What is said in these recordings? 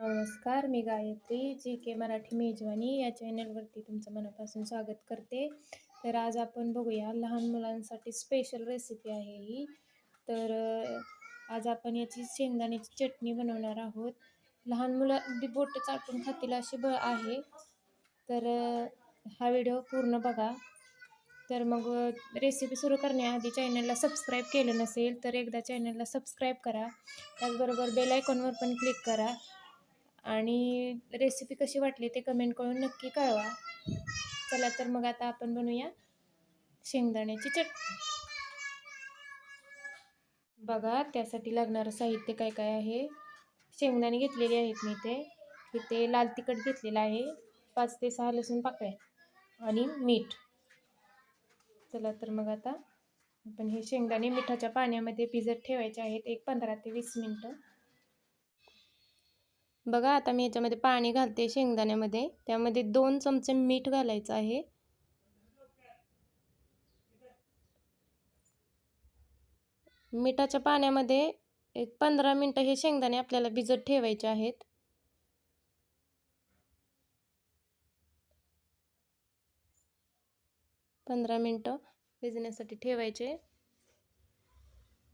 नमस्कार मी गायत्री जी के मराठी मेजवानी या चॅनलवरती तुमचं मनापासून स्वागत करते. तर आज आपण बघूया लहान मुलांसाठी स्पेशल रेसिपी आहे ही. तर आज आपण याची शेंगदाण्याची चटणी बनवणार आहोत. लहान मुलं अगदी बोट चाटून खातील अशी ब आहे. तर हा व्हिडिओ पूर्ण बघा. तर मग रेसिपी सुरू करण्याआधी चॅनलला सबस्क्राईब केलं नसेल तर एकदा चॅनलला सबस्क्राईब करा. त्याचबरोबर बेल आयकॉनवर पण क्लिक करा. आणि रेसिपी कशी वाटली ते कमेंट करून नक्की कळवा. चला तर मग आता आपण बनवूया शेंगदाण्याची चटणी. बघा त्यासाठी लागणारं साहित्य काय काय आहे. शेंगदाणे घेतलेले आहेत मी ते इथे लाल तिखट घेतलेलं आहे. पाच ते सहा लसूण पाकळ्या आणि मीठ. चला तर मग आता आपण हे शेंगदाणे मिठाच्या पाण्यामध्ये भिजत ठेवायचे आहेत. एक पंधरा ते वीस मिनटं. बघा आता मी याच्यामध्ये पाणी घालते शेंगदाण्यामध्ये. त्यामध्ये दोन चमचे मीठ घालायचं आहे. मिठाच्या पाण्यामध्ये एक पंधरा मिनटं हे शेंगदाणे आपल्याला भिजत ठेवायचे आहेत. पंधरा मिनटं भिजण्यासाठी ठेवायचे.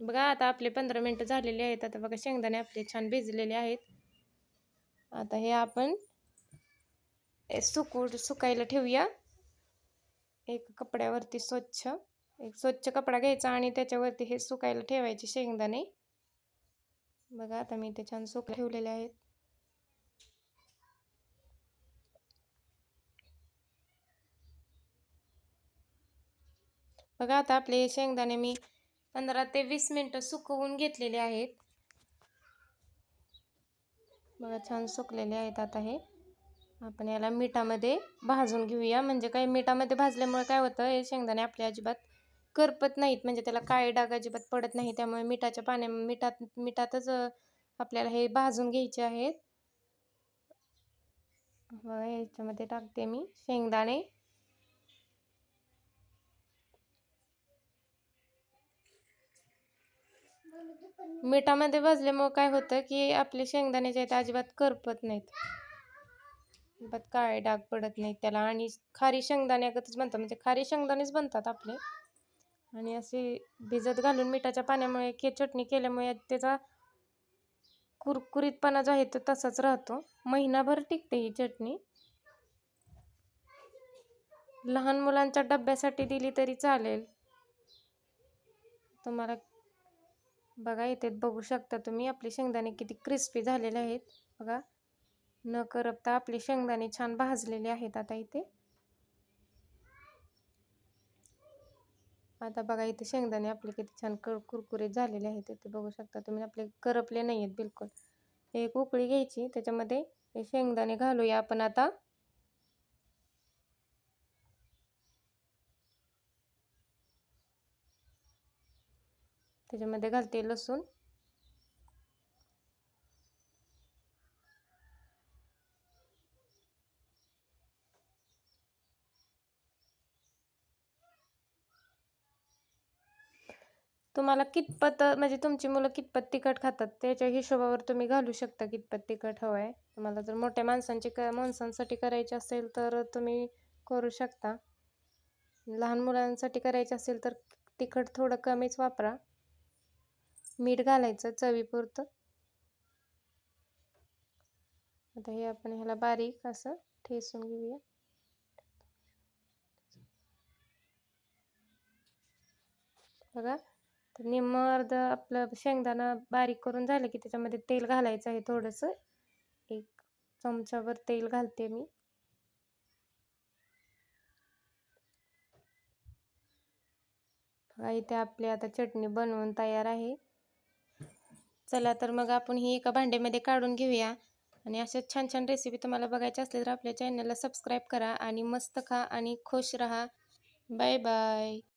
बघा आता आपले पंधरा मिनटं झालेले आहेत. आता बघा शेंगदाणे आपले छान भिजलेले आहेत. आता हे आपण सुकू सुकायला ठेवूया. एक कपड्यावरती स्वच्छ एक स्वच्छ कपडा घ्यायचा आणि त्याच्यावरती हे सुकायला ठेवायचे शेंगदाणे. बघा आता मी ते छान सुक ठेवलेले आहेत. बघा आता आपले शेंगदाणे मी पंधरा ते वीस मिनटं सुकवून घेतलेले आहेत. बघा छान सुकलेले आहेत आता हे. आपण याला मिठामध्ये भाजून घेऊया. म्हणजे काय मिठामध्ये भाजल्यामुळे काय होतं हे शेंगदाणे आपल्या अजिबात करपत नाहीत. म्हणजे त्याला काळे डाग अजिबात पडत नाही. त्यामुळे मिठाच्या पाण्या मिठात मिठातच आपल्याला हे भाजून घ्यायचे आहेत. बघा ह्याच्यामध्ये टाकते मी शेंगदाणे. मिठामध्ये भाजल्यामुळे काय होतं की आपले शेंगदाण्याचे आहेत अजिबात करपत नाहीत. अजिबात काळे डाग पडत नाहीत त्याला. आणि खारी शेंगदाण्यागतच बनतात म्हणजे खारी शेंगदाणेच बनतात आपले. आणि असे भिजत घालून मिठाच्या पाण्यामुळे के चटणी केल्यामुळे त्याचा कुरकुरीतपणा जो आहे तो तसाच राहतो. महिनाभर टिकते ही चटणी. लहान मुलांच्या डब्यासाठी दिली तरी चालेल. तुम्हाला बघा इथे बघू शकता तुम्ही आपले शेंगदाणे किती क्रिस्पी झालेले आहेत. बघा न करपता आपले शेंगदाणे छान भाजलेले आहेत आता इथे. आता बघा इथे शेंगदाणे आपले किती छान कर कुरकुरीत झालेले आहेत. इथे बघू शकता तुम्ही आपले करपले नाही आहेत बिलकुल. एक उकळी घ्यायची त्याच्यामध्ये हे शेंगदाणे घालूया आपण आता. त्याच्यामध्ये घालते लसूण. तुम्हाला कितपत म्हणजे तुमची मुलं कितपत तिखट खातात त्याच्या हिशोबावर तुम्ही घालू शकता कितपत तिखट हवं आहे तुम्हाला जर मोठ्या माणसांची क माणसांसाठी करायची असेल तर तुम्ही करू शकता. लहान मुलांसाठी करायचे असेल तर तिखट थोडं कमीच वापरा. मीठ घालायचं चवीपुरतं. आता हे आपण ह्याला बारीक असं ठेसून घेऊया. बघा तर निम्म अर्ध आपलं शेंगदाणा बारीक करून झालं की त्याच्यामध्ये तेल घालायचं आहे थोडंसं. एक चमच्यावर तेल घालते मी. बघा इथे आपली आता चटणी बनवून तयार आहे. चला तर मग आपण ही एका भांड्यामध्ये काढून घेऊया. आणि अशा छान छान रेसिपी तुम्हाला बघायच्या असल्या तर आपल्या चॅनलला सबस्क्राईब करा आणि मस्त खा आणि खुश रहा. Bye bye